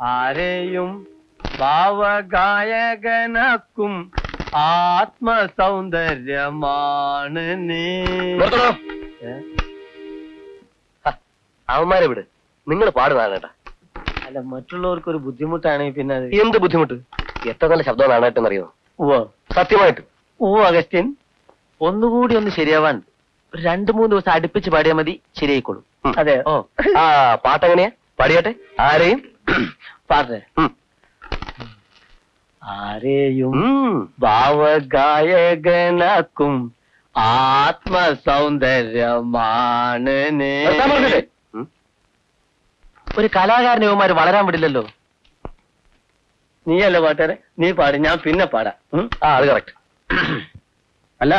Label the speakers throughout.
Speaker 1: ആരെയും ഭാവഗായകനാക്കും. ആത്മസൗന്ദര്യമാണ് നീ?
Speaker 2: അവന്മാരെ വിട് നിങ്ങൾ പാടുന്നതാണ്
Speaker 1: അല്ല മറ്റുള്ളവർക്ക് ഒരു ബുദ്ധിമുട്ടാണെങ്കിൽ പിന്നെ അത്.
Speaker 2: എന്ത് ബുദ്ധിമുട്ട്? എത്ര നല്ല ശബ്ദമാണ് ആണേട്ടെന്നറിയോ
Speaker 1: ഓ
Speaker 2: സത്യമായിട്ട്.
Speaker 1: ഓ അഗസ്റ്റിൻ.
Speaker 3: ഒന്നുകൂടി ഒന്ന് ശരിയാവാൻ രണ്ട് രണ്ടു മൂന്ന് ദിവസം അടുപ്പിച്ച് പാടിയാൽ മതി. ശരിയായിക്കോളും.
Speaker 1: അതെ.
Speaker 3: ഓ.
Speaker 2: ആ പാട്ടെങ്ങനെയാ? പാടിയാട്ടെ. ആരെയും?
Speaker 1: ആരെയും. ഭാവഗായകനാക്കും ആത്മസൗന്ദര്യമാണ്.
Speaker 3: ഒരു കലാകാരനെ ഇവന്മാര് വളരാൻ വിടില്ലല്ലോ.
Speaker 1: നീയല്ലേ പാട്ടുകാരെ? നീ പാടി ഞാൻ പിന്നെ പാടാം?
Speaker 2: ആ അത് കറക്റ്റ്
Speaker 4: അല്ല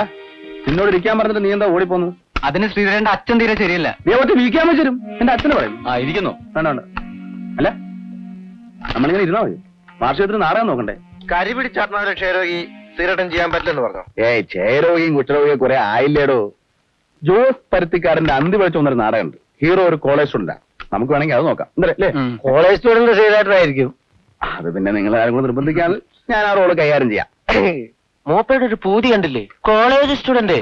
Speaker 4: നിന്നോട് ഇരിക്കാൻ പറഞ്ഞിട്ട് നീ എന്താ ഓടിപ്പോന്നത്?
Speaker 3: അതിന് ശ്രീധരന്റെ അച്ഛൻ തീരെ ശരിയല്ല.
Speaker 4: നീ ഒറ്റ വീക്കാൻ വെച്ചിരും എന്റെ അച്ഛനെ പറയും.
Speaker 3: ആ ഇരിക്കുന്നു.
Speaker 4: വേണ്ട വേണ്ട. അല്ല നമ്മളിങ്ങനെ ഇരുന്നാ മതി. വാർഷികത്തിന് നാടകം നോക്കണ്ടേ.
Speaker 2: കരി പിടിച്ചാട്ടുന്ന ക്ഷയരോഗി സ്ഥിരട്ടം ചെയ്യാൻ പറ്റില്ലെന്ന് പറഞ്ഞു?
Speaker 4: ഏയ് ക്ഷയരോഗിയും കുറ്റരോഗിയും കുറെ ആയില്ലേടോ. ജോസ് പരുത്തിക്കാരന്റെ അന്തി വിളിച്ചു വന്നൊരു നാടകമുണ്ട്. ഹീറോ ഒരു കോളേജ് സ്റ്റുഡന്റാ നമുക്ക് വേണമെങ്കിൽ അത് നോക്കാം.
Speaker 1: കോളേജ് സ്റ്റുഡന്റ് ചെയ്തായിട്ടായിരിക്കും
Speaker 4: അത് പിന്നെ നിങ്ങൾ ആരും കൂടെ നിർബന്ധിക്കാൻ ഞാൻ ആ റോൾ കൈകാര്യം ചെയ്യാം.
Speaker 3: മോപ്പയുടെ ഒരു പൂതി കണ്ടില്ലേ? കോളേജ് സ്റ്റുഡന്റ്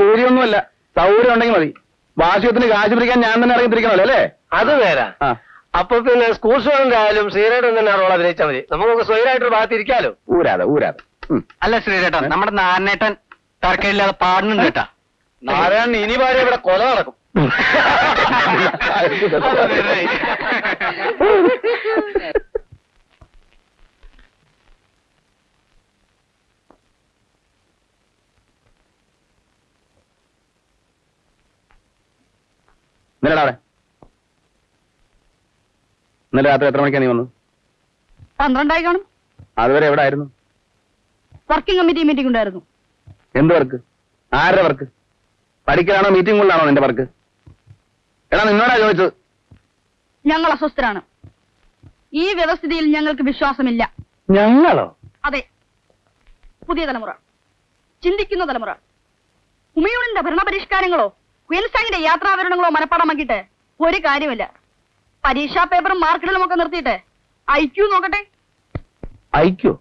Speaker 4: ഭൂരിയൊന്നുമല്ല സൗകര്യം ഉണ്ടെങ്കിൽ മതി. വാർഷികത്തിന് കാശ് പിടിക്കാൻ ഞാൻ തന്നെ ഇറങ്ങിത്തിരിക്കണല്ലോ അല്ലേ?
Speaker 1: അത് വേറെ.
Speaker 4: ആ.
Speaker 1: അപ്പൊ പിന്നെ സ്കൂൾ സ്റ്റുഡന്റ് ആയാലും ശ്രീരേട്ടൻ തന്നെ റോൾ അഭിനയിച്ചാൽ മതി. നമുക്ക് സ്വയമായിട്ടൊരു ഭാഗത്ത് ഇരിക്കാലോ?
Speaker 4: ഊരാതെ ഊരാതെ.
Speaker 3: അല്ല ശ്രീരേട്ടൻ നമ്മുടെ നാരായണേട്ടൻ തർക്കമില്ലാതെ പാടുന്നുണ്ട് കേട്ടാ.
Speaker 1: നാരായണൻ ഇനി ഭാര്യ ഇവിടെ കൊല നടക്കും.
Speaker 4: അവിടെ ഇന്നലെ രാത്രി എത്ര മണിക്കാണ് നീ വന്നത്?
Speaker 5: പന്ത്രണ്ടായി കാണും
Speaker 4: അതുവരെ എവിടെ ആയിരുന്നു
Speaker 5: വർക്കിംഗ് കമ്മിറ്റി മീറ്റിംഗ് ഉണ്ടായിരുന്നു.
Speaker 4: എന്ത് വർക്ക്? ആരുടെ വർക്ക്? പഠിക്കലാണോ മീറ്റിംഗുകളിലാണോ നിന്റെ വർക്ക്? എടാ നിന്നോടാ ചോദിച്ചത്.
Speaker 5: ഞങ്ങൾ അസ്വസ്ഥരാണ്. ഈ വ്യവസ്ഥിതിയിൽ ഞങ്ങൾക്ക് വിശ്വാസമില്ല.
Speaker 4: ഞങ്ങളോ?
Speaker 5: അതെ. പുതിയ തലമുറ. ചിന്തിക്കുന്ന തലമുറ. ഉമയൂണിന്റെ ഭരണപരിഷ്കാരങ്ങളോ ക്വീൻസ്റ്റാങ്ങിന്റെ യാത്രാവരണങ്ങളോ മനപ്പാടമാക്കിയിട്ട് ഒരു കാര്യമില്ല. പരീക്ഷാ പേപ്പർ മാർക്കിടലും ഒക്കെ നിർത്തിയിട്ടെ ഐക്യു നോക്കട്ടെ?
Speaker 4: ഐക്യു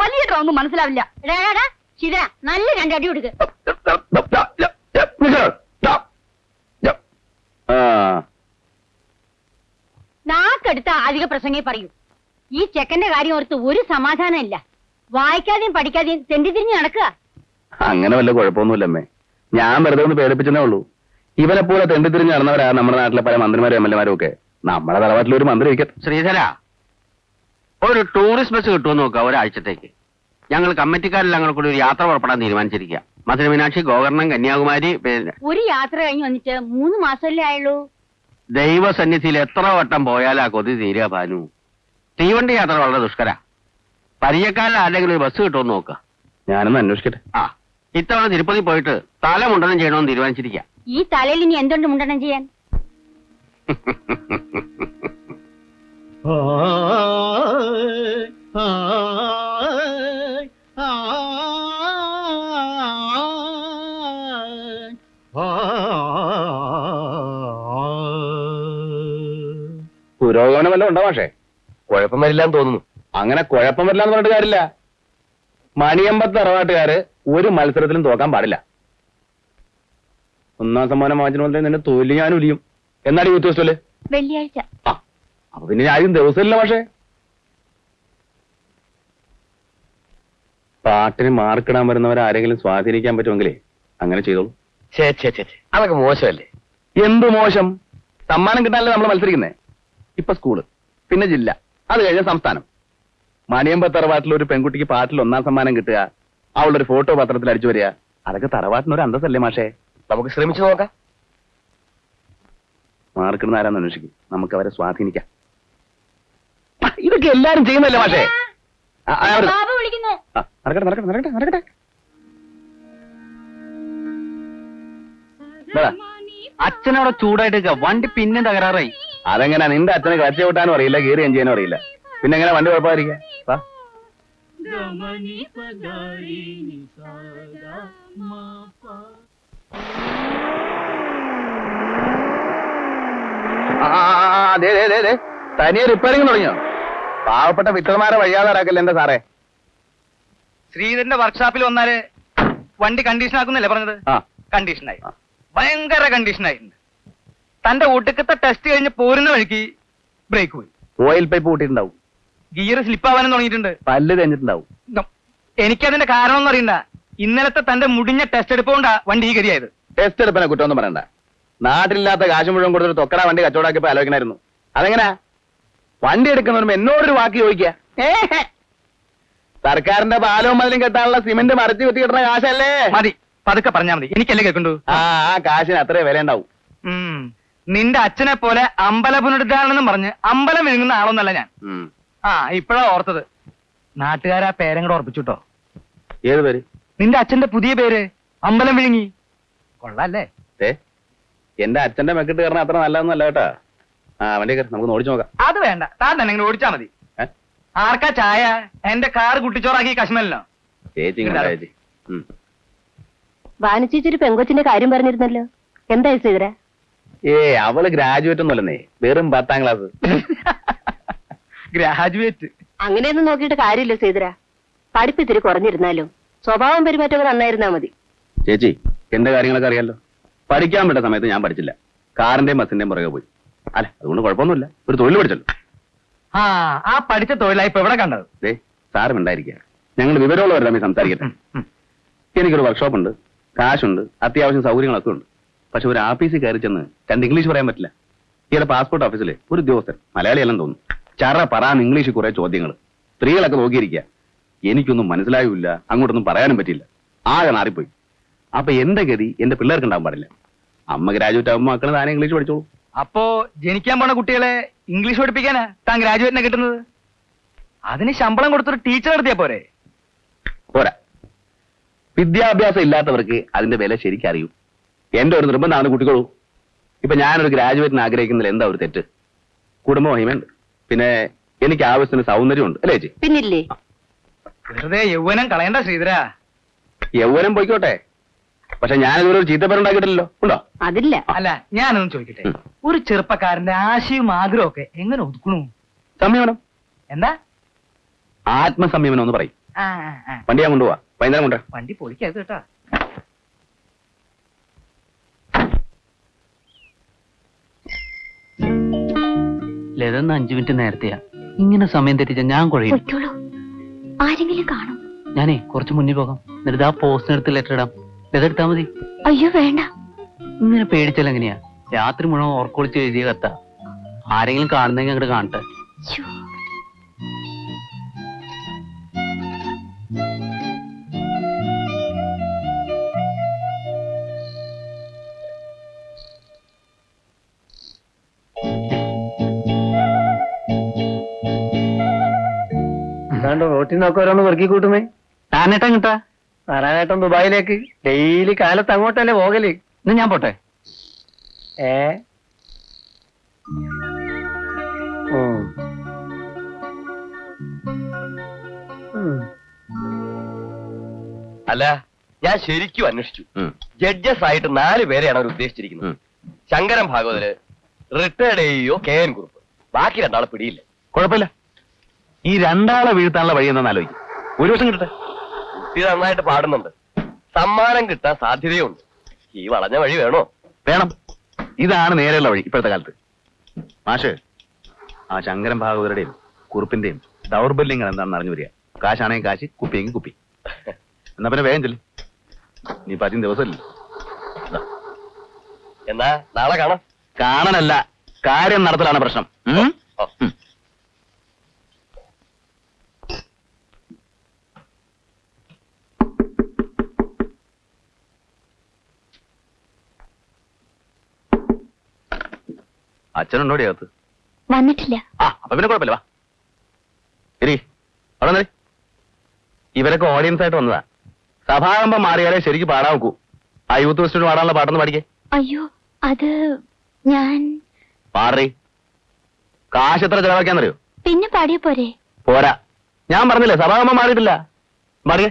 Speaker 5: വലിയ ഒന്നും മനസ്സിലാവില്ല. ശിവ നല്ല രണ്ടടി കൊടുക്ക്.
Speaker 6: നാക്കെടുത്ത അധിക പ്രസംഗേ പറയൂ. ഈ ചെക്കന്റെ കാര്യം ഓർത്ത് ഒരു സമാധാനം ഇല്ല. വായിക്കാതെയും പഠിക്കാതെയും തെണ്ടി തിരിഞ്ഞ് നടക്കുക.
Speaker 4: അങ്ങനെ വല്ല കുഴപ്പമൊന്നുമില്ലമ്മേ. ഞാൻ വെറുതെ ഒന്ന് പേടിപ്പിച്ചതേ ഉള്ളൂ. ഇവനെ പോലെ തെണ്ടിത്തിരിഞ്ഞ് നടന്നവരാ നമ്മുടെ നാട്ടിലെ പല മന്ത്രിമാരും എം എൽ എമാരും ഒക്കെ. നമ്മുടെ തലവാട്ടിൽ ഒരു മന്ത്രി ഇരിക്കട്ടെ
Speaker 3: ശ്രീധര ഒരു ടൂറിസ്റ്റ് ബസ് കിട്ടുമെന്ന് നോക്കുക ഒരാഴ്ചത്തേക്ക്. ഞങ്ങൾ കമ്മിറ്റിക്കാരെല്ലാം കൂടെ കൂടി ഒരു യാത്ര പുറപ്പെടാൻ തീരുമാനിച്ചിരിക്കുക മധുര മീനാക്ഷി ഗോകർണം കന്യാകുമാരി പിന്നെ
Speaker 6: ഒരു യാത്ര കഴിഞ്ഞ് വന്നിട്ട് മൂന്ന് മാസമല്ലേ ആയുള്ളൂ?
Speaker 3: ദൈവസന്നിധിയിൽ എത്ര വട്ടം പോയാലാ കൊതി തീരുക ഭാനു. തീവണ്ടി യാത്ര വളരെ ദുഷ്കര. പരിചയക്കാരിൽ ആരെങ്കിലും ഒരു ബസ് കിട്ടുമെന്ന് നോക്കുക
Speaker 4: ഞാനൊന്ന് അന്വേഷിക്കട്ടെ.
Speaker 3: ആ ഇത്തവണ തിരുപ്പതി പോയിട്ട് തല മുണ്ടനം ചെയ്യണമെന്ന് തീരുമാനിച്ചിരിക്കുക
Speaker 6: ഈ തലയിൽ ഇനി എന്തുണ്ട് മുണ്ടണം ചെയ്യാൻ
Speaker 4: പുരോഗമനം വല്ലതും ഉണ്ടോ പക്ഷേ
Speaker 2: കുഴപ്പം വരില്ലാന്ന് തോന്നുന്നു
Speaker 4: അങ്ങനെ കുഴപ്പം വരില്ല എന്ന് പറഞ്ഞിട്ട് കാര്യമില്ല മണിയമ്പത്ത് അറവാട്ടുകാര് ഒരു മത്സരത്തിലും തോക്കാൻ പാടില്ല ഒന്നാം സമ്മാനം വാങ്ങിച്ചു പോലെ നിന്നെ തൊലി ഞാൻ ഉലിയും. എന്നാണ് യൂത്ത് ഫെസ്റ്റിവൽ
Speaker 6: വെള്ളിയാഴ്ച.
Speaker 4: അപ്പൊ പിന്നെ ആരും ദിവസമില്ല പക്ഷേ. പാട്ടിന് മാർക്കിടാൻ വരുന്നവരെ ആരെങ്കിലും സ്വാധീനിക്കാൻ പറ്റുമെങ്കിലേ അങ്ങനെ ചെയ്തോളൂ.
Speaker 2: അതൊക്കെ മോശമല്ലേ?
Speaker 4: എന്ത് മോശം? സമ്മാനം കിട്ടാനല്ലേ നമ്മൾ മത്സരിക്കുന്നേ? ഇപ്പൊ സ്കൂൾ പിന്നെ ജില്ല അത് കഴിഞ്ഞ സംസ്ഥാനം. മണിയമ്പ തറവാട്ടിൽ ഒരു പെൺകുട്ടിക്ക് പാട്ടിൽ ഒന്നാം സമ്മാനം കിട്ടുക അവളുടെ ഒരു ഫോട്ടോ പത്രത്തിൽ അടിച്ചു വരിക. അതൊക്കെ തറവാട്ടിനൊരു അന്തസ്സല്ലേ മാഷേ?
Speaker 2: നമുക്ക് ശ്രമിച്ചു നോക്കാം.
Speaker 4: മാർക്കിടുന്ന ആരാന്ന് അന്വേഷിക്കും. നമുക്ക് അവരെ സ്വാധീനിക്കാം. ഇതൊക്കെ എല്ലാരും ചെയ്യുന്നല്ലേ ആ, നടക്കട്ടെ നടക്കട്ടെ നടക്കട്ടെ നടക്കട്ടെ. ഇതാ,
Speaker 3: അച്ഛനവിടെ ചൂടായിട്ട് വണ്ടി പിന്നെ തകരാറായി.
Speaker 4: അതെങ്ങനെ? നിന്റെ അച്ഛനെ കച്ച കൂട്ടാനും അറിയില്ല കീറി എൻ ചെയ്യാനും അറിയില്ല. പിന്നെ എങ്ങനെ വണ്ടി കുഴപ്പമായിരിക്കാം? വാ. തനിയെ റിപ്പയറിംഗ് തുടങ്ങിയോ? പാവപ്പെട്ട വിത്തന്മാരെ വഴിയാതാരാക്കല്ലേ എന്താ സാറേ?
Speaker 2: ശ്രീധരന്റെ വർക്ക്ഷോപ്പിൽ വന്നാൽ വണ്ടി കണ്ടീഷൻ ആക്കുന്നല്ലേ പറഞ്ഞത്? കണ്ടീഷനായി. ഭയങ്കര കണ്ടീഷനായിട്ടുണ്ട് തന്റെ ഒടുക്കത്തെ ടെസ്റ്റ് കഴിഞ്ഞ് പോരുന്ന വഴിക്ക് ബ്രേക്ക് പോയി.
Speaker 4: ഓയിൽ പൈപ്പ് കൂട്ടിയിട്ടുണ്ടാവും
Speaker 2: ഗിയർ സ്ലിപ്പ് ആവാനും തുടങ്ങിയിട്ടുണ്ട്.
Speaker 4: പല്ല് തെഞ്ഞിട്ടുണ്ടാവും
Speaker 2: നം- എനിക്കതിന്റെ കാരണം ഒന്നും അറിയണ്ട. ഇന്നലത്തെ തന്റെ മുടിഞ്ഞ ടെസ്റ്റ് എടുപ്പുകൊണ്ടാ വണ്ടി ഈ ഗതിയായത്.
Speaker 4: ടെസ്റ്റ് എടുപ്പിനെ കുറ്റമൊന്നും പറയണ്ട. നാട്ടിലില്ലാത്ത കാശ് മുഴുവൻ കൊടുത്തൊരു തൊക്കട വണ്ടി കച്ചവടാക്കിയപ്പോ ആലോചിക്കണായിരുന്നു. അതെങ്ങനെ? വണ്ടി എടുക്കുന്നവരും എന്നോടൊരു വാക്ക് ചോദിക്കുക. സർക്കാരിന്റെ പാലവും മതിലും കെട്ടാനുള്ള സിമെന്റ് മറച്ചു കുത്തി കിട്ടുന്ന കാശല്ലേ?
Speaker 2: മതി. പതുക്കെ പറഞ്ഞാ മതി. എനിക്കല്ലേ കേൾക്കണ്ടു?
Speaker 4: ആ ആ കാശിന് അത്രേ വില ഉണ്ടാവും
Speaker 2: നിന്റെ അച്ഛനെ പോലെ അമ്പല പുനരുദ്ധാരണെന്നും പറഞ്ഞ് അമ്പലം വിഴുങ്ങുന്ന ആളൊന്നല്ല ഞാൻ. ആ ഇപ്പഴാ ഓർത്തത്. നാട്ടുകാരാ പേരങ്ങടെ ഓർപ്പിച്ചുട്ടോ.
Speaker 4: ഏത് പേര്?
Speaker 2: നിന്റെ അച്ഛന്റെ പുതിയ പേര് അമ്പലം വിഴുങ്ങി. കൊള്ളാല്ലേ?
Speaker 4: ഏ എന്റെ അച്ഛന്റെ മെക്കിട്ട് കയറണ അത്ര നല്ലതൊന്നല്ല കേട്ടാ. ആ വണ്ടി കയറി നമുക്ക് ഓടിച്ചു നോക്കാം.
Speaker 2: അത് വേണ്ട. താൻ തന്നെ ഇങ്ങനെ ഓടിച്ചാ മതി. ആർക്കാ ചായ? എന്റെ കാർ കുട്ടിച്ചോറാക്കി കശ്മലിനോ?
Speaker 4: ചേച്ചി ഇങ്ങോട്ടാ ചേച്ചി.
Speaker 6: വാനിച്ചേച്ചൊരു പെങ്കൊച്ചിന്റെ കാര്യം പറഞ്ഞിരുന്നല്ലോ. എന്തായി സീതര
Speaker 4: ഏ അവൾ ഗ്രാജുവേറ്റ് ഒന്നുമല്ലെന്നേ വെറും പത്താം ക്ലാസ്
Speaker 2: ഗ്രാജുവേറ്റ്
Speaker 6: അങ്ങനെയൊന്നും നോക്കിയിട്ട് കാര്യമില്ല സീതര പഠിപ്പിത്തിരി കുറഞ്ഞിരുന്നാലും. സ്വഭാവം പെരുമാറ്റമൊക്കെ നന്നായിരുന്നാ മതി.
Speaker 4: ചേച്ചി എന്റെ കാര്യങ്ങളൊക്കെ അറിയാലോ? പഠിക്കാൻ പറ്റുന്ന സമയത്ത് ഞാൻ പഠിച്ചില്ല. കാറിന്റെയും ബസിന്റെയും പുറകെ പോയി. അല്ല അതുകൊണ്ട് കുഴപ്പമൊന്നുമില്ല. ഒരു തൊഴിൽ പഠിച്ചല്ലോ.
Speaker 2: ആ ആ പഠിച്ച തൊഴിലായി ഇപ്പൊ എവിടെ കണ്ടത്?
Speaker 4: ദേ സാറും ഉണ്ടായിരിക്കുക. ഞങ്ങൾ വിവരമുള്ളവർ തമ്മിൽ സംസാരിക്കട്ടെ. എനിക്കൊരു വർക്ക്ഷോപ്പ് ഉണ്ട്. കാശുണ്ട്. അത്യാവശ്യം സൗകര്യങ്ങളൊക്കെ ഉണ്ട്. പക്ഷെ ഒരു ആഫീസിൽ കയറി ചെന്ന് രണ്ട് ഇംഗ്ലീഷ് പറയാൻ പറ്റില്ല. ഇയാളെ പാസ്പോർട്ട് ഓഫീസിലെ ഒരു ഉദ്യോഗസ്ഥൻ. മലയാളിയെല്ലാം തോന്നുന്നു. ചറ പറ ഇംഗ്ലീഷ് കുറെ ചോദ്യങ്ങൾ സ്ത്രീകളൊക്കെ നോക്കിയിരിക്കുക. എനിക്കൊന്നും മനസ്സിലാവില്ല അങ്ങോട്ടൊന്നും പറയാനും പറ്റില്ല ആകെ നാറിപ്പോയി. അപ്പൊ എന്റെ ഗതി എന്റെ പിള്ളേർക്ക് ഉണ്ടാവാൻ പാടില്ല. അമ്മ ഗ്രാജുവേറ്റ് ആകുമ്പോൾ മക്കൾ താനെ ഇംഗ്ലീഷ് പഠിച്ചോളൂ.
Speaker 2: അപ്പോ ജനിക്കാൻ പോണ കുട്ടികളെ ഇംഗ്ലീഷ് പഠിപ്പിക്കാനാ താൻ ഗ്രാജുവേറ്റിനെ കിട്ടുന്നത്? അതിന് ശമ്പളം കൊടുത്തൊരു ടീച്ചർ നടത്തിയാ പോരെ?
Speaker 4: പോരാ. വിദ്യാഭ്യാസം ഇല്ലാത്തവർക്ക് അതിന്റെ വില ശരിക്കും അറിയൂ. എന്റെ ഒരു നിർബന്ധമാണ് കുട്ടികളൂ ഇപ്പൊ ഞാനൊരു ഗ്രാജുവേറ്റിന് ആഗ്രഹിക്കുന്നതിൽ എന്താ ഒരു തെറ്റ്? കുടുംബ മഹിമയുണ്ട് പിന്നെ എനിക്ക് ആവശ്യത്തിന് സൗന്ദര്യമുണ്ട്. അല്ലേ ചേച്ചി?
Speaker 6: പിന്നില്ലേ?
Speaker 2: വെറുതെ യൗവനം കളയണ്ട ശ്രീധര.
Speaker 4: യൗവനം പോയിക്കോട്ടെ. പക്ഷെ ഞാനിതുവരെ ഒരു ചീത്തപ്പേരുണ്ടാക്കിയിട്ടില്ലല്ലോ. ഉണ്ടോ?
Speaker 6: അതില്ല.
Speaker 2: അല്ല ഞാനൊന്നും ചോദിക്കട്ടെ. ഒരു ചെറുപ്പക്കാരന്റെ ആശയും ആഗ്രഹവും ഒക്കെ എങ്ങനെ ഒതുക്കണു?
Speaker 4: സംയമനം.
Speaker 2: എന്താ?
Speaker 4: ആത്മസംയമനം എന്ന് പറയും.
Speaker 2: ആ ആ, ആ.
Speaker 4: വണ്ടി ഞാൻ കൊണ്ടുപോവാ. വൈകുന്നേരം കൊണ്ടുവരാം
Speaker 2: വണ്ടി പൊളിക്കരുത് കേട്ടാ.
Speaker 3: ലതെന്ന് അഞ്ചു മിനിറ്റ് നേരത്തെയാ. ഇങ്ങനെ സമയം തെറ്റിച്ച ഞാൻ കുഴയും.
Speaker 5: പൊയ്ക്കോളൂ. ആരെങ്കിലും കാണും.
Speaker 3: ഞാനേ കുറച്ച് മുന്നിൽ പോകാം. എന്നിട്ട് ആ പോസ്റ്റിനടുത്ത് ലെറ്റർ ഇടാം. ലെറ്റർ എടുത്താ മതി.
Speaker 5: അയ്യോ വേണ്ട.
Speaker 3: ഇങ്ങനെ പേടിച്ചാൽ എങ്ങനെയാ? രാത്രി മുഴുവൻ ഓർക്കൊളിച്ച് എഴുതിയ കത്ത. ആരെങ്കിലും കാണുന്നെങ്കിൽ അങ്ങോട്ട് കാണട്ടെ.
Speaker 1: റോട്ടിൽ നോക്കി ഓരോന്ന് പെറുക്കി കൂട്ടുമേ
Speaker 3: താനേട്ടൻ കിട്ടാ
Speaker 1: നാരായണേട്ടൻ ദുബായിലേക്ക്. ഡെയിലി കാലത്ത് അങ്ങോട്ടല്ലേ പോകൽ?
Speaker 3: ഇന്ന് ഞാൻ പോട്ടെ.
Speaker 1: ഏ.
Speaker 7: അല്ല ഞാൻ ശരിക്കും അന്വേഷിച്ചു. ജഡ്ജസ് ആയിട്ട് നാല് പേരെയാണ് അവർ ഉദ്ദേശിച്ചിരിക്കുന്നത്. ശങ്കരൻ ഭാഗവതര് റിട്ടയർഡ് ചെയ്യോ കെ എൻ കുറുപ്പ്. ബാക്കി രണ്ടാളെ പിടിയില്ല.
Speaker 4: കുഴപ്പമില്ല. ഈ രണ്ടാളെ വീഴ്ത്താനുള്ള വഴി എന്താണെന്ന് ആലോചിക്കും. ഒരു ദിവസം കിട്ടട്ടെ.
Speaker 7: കുട്ടി നന്നായിട്ട് പാടുന്നുണ്ട്. സമ്മാനം കിട്ടാൻ സാധ്യതയുണ്ട്. ഈ വളഞ്ഞ വഴി വേണോ?
Speaker 4: വേണം. ഇതാണ് നേരെയുള്ള വഴി ഇപ്പോഴത്തെ കാലത്ത്. മാഷ് ആ ശങ്കരൻ ഭാഗവതരുടെയും കുറുപ്പിന്റെയും ദൗർബല്യങ്ങൾ എന്താണെന്ന് അറിഞ്ഞു വരിക. കാശാണെങ്കിൽ കാശ് കുപ്പിയെങ്കിൽ കുപ്പി. എന്നാ പിന്നെ വേഗം ചെല്ലു. നീ പതിന് ദിവസമല്ലേ?
Speaker 7: എന്നാ നാളെ കാണാം.
Speaker 4: കാണണല്ല കാര്യം നടത്തലാണ് പ്രശ്നം. അച്ഛനുണ്ടോടി അകത്ത്?
Speaker 5: വന്നിട്ടില്ല.
Speaker 4: ആ അപ്പൊ പിന്നെ കുഴപ്പമില്ല വാ. ഇരി അവിടെ നിന്നേ. ഇവരൊക്കെ ഓഡിയൻസ് ആയിട്ട് വന്നതാ. സഭാകമ്പം മാറിയാലേ ശരിക്കും പാടാൻ നോക്കൂ ആ യൂത്ത് ഫെസ്റ്റിന് പാടാനുള്ള പാട്ടൊന്ന്
Speaker 5: അയ്യോ അത് ഞാൻ
Speaker 4: പാടറി കാശ് എത്ര ചെലവാക്കാന്നറിയോ
Speaker 5: പിന്നെ പാടിയ പോരെ.
Speaker 4: പോരാ. ഞാൻ പറഞ്ഞില്ലേ സഭാകമ്പം മാറിയിട്ടില്ല. പാടിക്കേ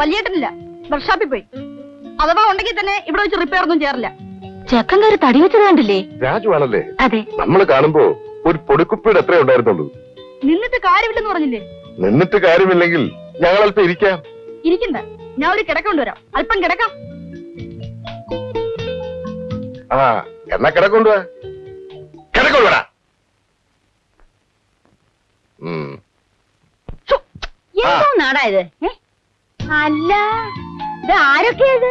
Speaker 6: വലിയേട്ടനില്ല. വർക്ക്ഷോപ്പിൽ പോയി. അഥവാ ഉണ്ടെങ്കിൽ തന്നെ ഇവിടെ വെച്ച് റിപ്പയർ ഒന്നും ചെയ്യാറില്ല.
Speaker 5: ചെക്കൻ കയറി തടി വെച്ചത് കണ്ടില്ലേ?
Speaker 8: രാജു ആണല്ലേ?
Speaker 5: അതെ.
Speaker 8: നമ്മൾ കാണുമ്പോ ഒരു പൊടിക്കുപ്പിയുടെ എത്ര ഉണ്ടായിരുന്നുള്ളൂ.
Speaker 6: നിന്നിട്ട് കാര്യമില്ലെന്ന് പറഞ്ഞില്ലേ?
Speaker 8: നിന്നിട്ട് കാര്യമില്ലെങ്കിൽ ഞങ്ങൾ അല്പം ഇരിക്കാം.
Speaker 6: ഇരിക്കണ്ട. ഞാൻ ഒരു കിടക്ക കൊണ്ടുവരാം. അല്പം കിടക്കാം.
Speaker 8: ആ എന്നാ കിടക്കൊണ്ടുവാ കിടക്കൊണ്ടുവരാ ഉം.
Speaker 6: ഛു, എന്തോ നാടായത് ഏ? അല്ല ഇത് ആരൊക്കെയത്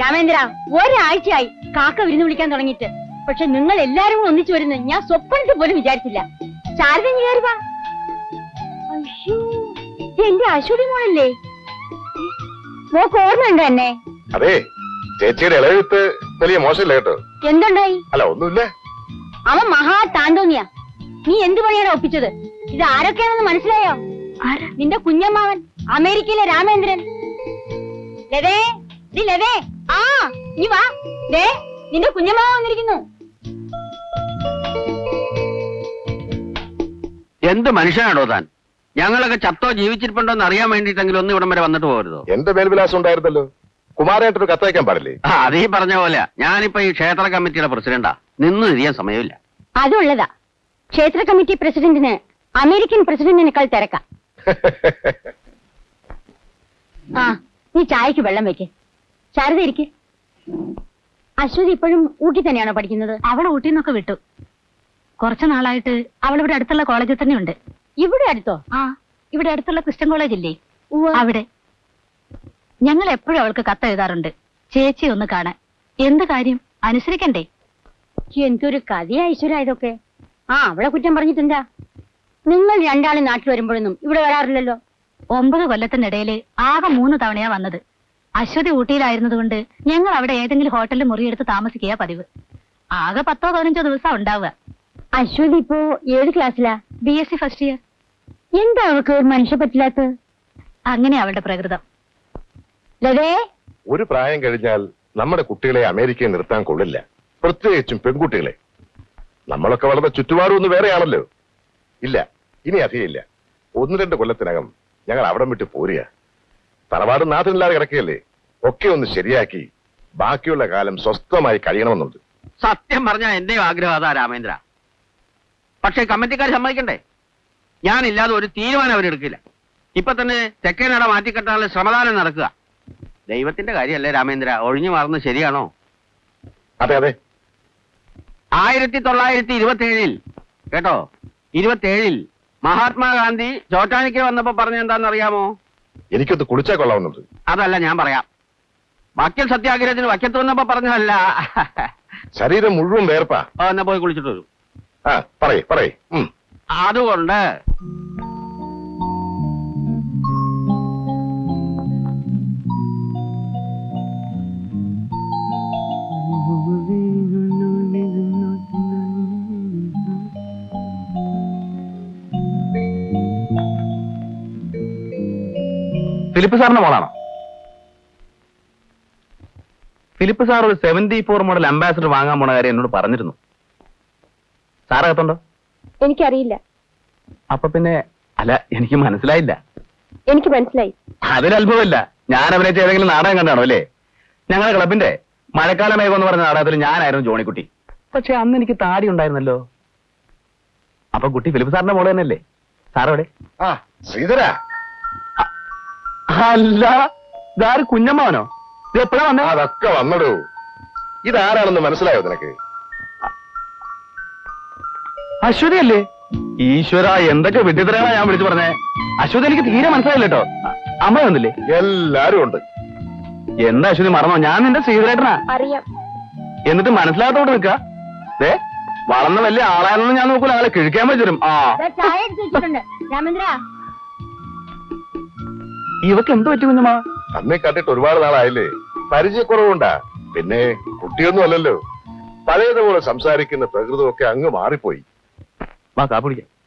Speaker 6: രാമേന്ദ്ര ഒരാഴ്ചയായി കാക്ക വിരുന്ന് വിളിക്കാൻ തുടങ്ങിയിട്ട്. പക്ഷെ നിങ്ങൾ എല്ലാരും കൂടെ ഒന്നിച്ചു വരുന്നത് ഞാൻ സ്വപ്നത്തിൽ പോലും വിചാരിച്ചില്ല. ശാരദ എന്റെ അശ്വതി മോളല്ലേ? മോക്ക് ഓർമ്മയുണ്ടോ എന്നെ?
Speaker 8: അതെ ചേച്ചിയുടെ ഇളവിത്ത് വലിയ മോശമില്ല കേട്ടോ.
Speaker 6: എന്തുണ്ടായി?
Speaker 8: അല്ല ഒന്നുമില്ല.
Speaker 6: അവൻ മഹാ താന്തോന്നിയാ നീ എന്ത് പണിയാണ് ഒപ്പിച്ചത്? ഇത് ആരൊക്കെയാണെന്ന് മനസ്സിലായോ?
Speaker 5: ആരാ?
Speaker 6: നിന്റെ കുഞ്ഞമ്മാവൻ. അമേരിക്കയിലെ രാമേന്ദ്രൻ. ലതേ നീ ലതേ ആ നീ വാ. ദേ നിന്റെ കുഞ്ഞമ്മ വന്നിരിക്കുന്നു.
Speaker 3: എന്ത് മനുഷ്യനാണോ താൻ? ഞങ്ങളൊക്കെ ചത്തോ ജീവിച്ചിരിപ്പുണ്ടോ എന്ന് അറിയാൻ വേണ്ടിട്ടെങ്കിലും ഒന്ന് ഇവിടം വരെ വന്നിട്ട് പോകരുതോ?
Speaker 8: എന്റെ മേൽവിലാസം ഉണ്ടായിരുന്നല്ലോ? കുമാരേട്ടൊരു കത്തയക്കാൻ പാടില്ലേ?
Speaker 3: ആ അതീ പറഞ്ഞ പോലെ ഞാനിപ്പോ ഈ ക്ഷേത്ര കമ്മിറ്റിയുടെ പ്രസിഡന്റാ. നിന്ന് തിരിയാൻ സമയമില്ല.
Speaker 6: അതുള്ളതാ. ക്ഷേത്ര കമ്മിറ്റി പ്രസിഡന്റിന് അമേരിക്കൻ പ്രസിഡന്റിനേക്കാൾ തിരക്കാം. ആ നീ ചായക്ക് വെള്ളം വെക്ക്. ശാരദ ഇരിക്ക്. അശ്വതി ഇപ്പോഴും ഊട്ടി തന്നെയാണോ പഠിക്കുന്നത്?
Speaker 5: അവൾ ഊട്ടിൽ നിന്നൊക്കെ വിട്ടു. കുറച്ചു നാളായിട്ട് അവൾ ഇവിടെ അടുത്തുള്ള കോളേജിൽ തന്നെ ഉണ്ട്
Speaker 6: ഇവിടെ അടുത്തോ?
Speaker 5: ആ ഇവിടെ അടുത്തുള്ള ക്രിസ്ത്യൻ കോളേജ് ഇല്ലേ. അവിടെ. ഞങ്ങൾ എപ്പോഴും അവൾക്ക് കത്ത് എഴുതാറുണ്ട്. ചേച്ചി ഒന്ന് കാണാൻ. എന്ത് കാര്യം? അനുസരിക്കണ്ടേ?
Speaker 6: എനിക്കൊരു കഥയാ ഈശ്വര ഇതൊക്കെ. ആ അവളെ കുറ്റം പറഞ്ഞിട്ടെന്താ? നിങ്ങൾ രണ്ടാളും നാട്ടിൽ വരുമ്പോഴൊന്നും ഇവിടെ വരാറില്ലല്ലോ.
Speaker 5: ഒമ്പത് കൊല്ലത്തിനിടയിൽ ആകെ മൂന്ന് തവണയാ വന്നത്. അശ്വതി ഊട്ടിയിലായിരുന്നതുകൊണ്ട് ഞങ്ങൾ അവിടെ ഏതെങ്കിലും ഹോട്ടലിൽ മുറിയെടുത്ത് താമസിക്കുക പതിവ്. ആകെ പത്തോ പതിനഞ്ചോ ദിവസം ഉണ്ടാവുക.
Speaker 6: അശ്വതി ഇപ്പോ ഏത് ക്ലാസ്സിലാ?
Speaker 5: B S C first year.
Speaker 6: എന്താ അവൾക്ക് ഒരു മനുഷ്യ പറ്റില്ലാത്തത്
Speaker 5: അങ്ങനെ അവളുടെ പ്രകൃതം.
Speaker 6: ലതേ
Speaker 8: ഒരു പ്രായം കഴിഞ്ഞാൽ നമ്മുടെ കുട്ടികളെ അമേരിക്കയിൽ നിർത്താൻ കൊള്ളില്ല. പ്രത്യേകിച്ചും പെൺകുട്ടികളെ. നമ്മളൊക്കെ വളർന്ന ചുറ്റുപാടും ഒന്ന് വേറെയാണല്ലോ. ഇല്ല ഇനി അധികമില്ല. ഒന്ന് രണ്ട് കൊല്ലത്തിനകം ഞങ്ങൾ അവിടം വിട്ട് പോരുക. തറവാട് നാട്ടിനില്ലാതെ കിടക്കുകയല്ലേ? ഒക്കെ ഒന്ന് ശരിയാക്കി ബാക്കിയുള്ള കാലം സ്വസ്ഥമായി കഴിയണമെന്നുണ്ട്.
Speaker 3: സത്യം പറഞ്ഞാൽ എന്റെയും ആഗ്രഹം അതാ രാമേന്ദ്ര. പക്ഷെ കമ്മിറ്റിക്കാർ സമ്മതിക്കണ്ടേ? ഞാനില്ലാതെ ഒരു തീരുമാനം അവരെടുക്കില്ല. ഇപ്പൊ തന്നെ തെക്കേനട മാറ്റിക്കെട്ടാനുള്ള ശ്രമദാനം നടക്കുക. ദൈവത്തിന്റെ കാര്യമല്ലേ രാമേന്ദ്ര? ഒഴിഞ്ഞു മാറുന്നത് ശരിയാണോ?
Speaker 8: അതെ അതെ.
Speaker 3: ആയിരത്തി തൊള്ളായിരത്തി ഇരുപത്തി ഏഴിൽ കേട്ടോ? ഇരുപത്തിയേഴിൽ മഹാത്മാഗാന്ധി ചോറ്റാനിക്ക് വന്നപ്പോ പറഞ്ഞ എന്താണെന്നറിയാമോ?
Speaker 8: എനിക്കൊന്ന് കുളിച്ചേ കൊള്ളാവുന്നുണ്ട്
Speaker 3: അതല്ല ഞാൻ പറയാം. വക്കൽ സത്യാഗ്രഹത്തിന് വക്കത്ത് വന്നപ്പോ പറഞ്ഞതല്ല.
Speaker 8: ശരീരം മുഴുവൻ വേർപ്പാ.
Speaker 3: ആ, എന്നാ പോയി കുളിച്ചിട്ട് വരും.
Speaker 8: ആ പറയേ പറയേ. ഉം.
Speaker 3: അതുകൊണ്ട്
Speaker 4: ഫിലിപ്പ് സാറിന്റെ മോളാണോ? ഫിലിപ്പ് സാർ ഒരു സെവന്റി ഫോർ മോഡൽ അംബാസിഡർ വാങ്ങാൻ പോണ കാര്യം എന്നോട് പറഞ്ഞിരുന്നു. സാർ അകത്തുണ്ടോ
Speaker 6: എനിക്കറിയില്ല.
Speaker 4: അപ്പൊ പിന്നെ അല്ല എനിക്ക് മനസ്സിലായില്ല.
Speaker 6: എനിക്ക് മനസ്സിലായി.
Speaker 4: അതിലത്ഭുതമല്ല ഞാൻ അഭിനയിച്ച ഏതെങ്കിലും നാടകം കണ്ടാണോ അല്ലേ? ഞങ്ങളുടെ ക്ലബിന്റെ മഴക്കാലമേഘം എന്ന് പറഞ്ഞ നാടകത്തിൽ ഞാനായിരുന്നു ജോണിക്കുട്ടി. പക്ഷെ അന്ന് എനിക്ക് താടി ഉണ്ടായിരുന്നല്ലോ. അപ്പൊ കുട്ടി ഫിലിപ്പ് സാറിന്റെ മോൾ തന്നെയല്ലേ? സാറവിടെ?
Speaker 8: ആ ശ്രീധര.
Speaker 4: അല്ല ഇതാര് കുഞ്ഞമ്മാവനോ? ഇത് എപ്പോഴാ വന്നേ?
Speaker 8: അതൊക്കെ വന്നടൂ. ഇതാരാണെന്ന് മനസ്സിലായോ നിനക്ക്?
Speaker 4: അശ്വതി അല്ലേ ഈശ്വര എന്തൊക്കെ വിട്ടിത്തരങ്ങളാ ഞാൻ വിളിച്ചു പറഞ്ഞേ. അശ്വതി എനിക്ക് തീരെ മനസ്സിലായില്ല കേട്ടോ. അമ്മ വന്നില്ലേ?
Speaker 8: എല്ലാരും ഉണ്ട്.
Speaker 4: എന്താ അശ്വതി മറന്നോ? ഞാൻ നിന്റെ ശ്രീധരേട്ടനാ
Speaker 6: അറിയാം.
Speaker 4: എന്നിട്ട് മനസ്സിലാത്തോണ്ട് നിൽക്ക. ദേ വളർന്ന വലിയ ആളാണെന്ന് ഞാൻ നോക്കൂല. ആളെ കിഴിക്കാൻ പറ്റും ആ.
Speaker 6: ചായ എടുത്ത് വെച്ചിട്ടുണ്ട്. രാമേന്ദ്ര
Speaker 4: ഇവക്ക് എന്ത് പറ്റി കുഞ്ഞുമാ?
Speaker 8: അമ്മ കണ്ടിട്ട് ഒരുപാട് നാളായില്ലേ? പരിചയക്കുറവുണ്ടാ. പിന്നെ കുട്ടിയൊന്നും അല്ലല്ലോ. പഴയതുപോലെ സംസാരിക്കുന്ന പ്രകൃതമൊക്കെ അങ്ങ് മാറിപ്പോയി.
Speaker 4: വാ കാപ്പിടിക്കാം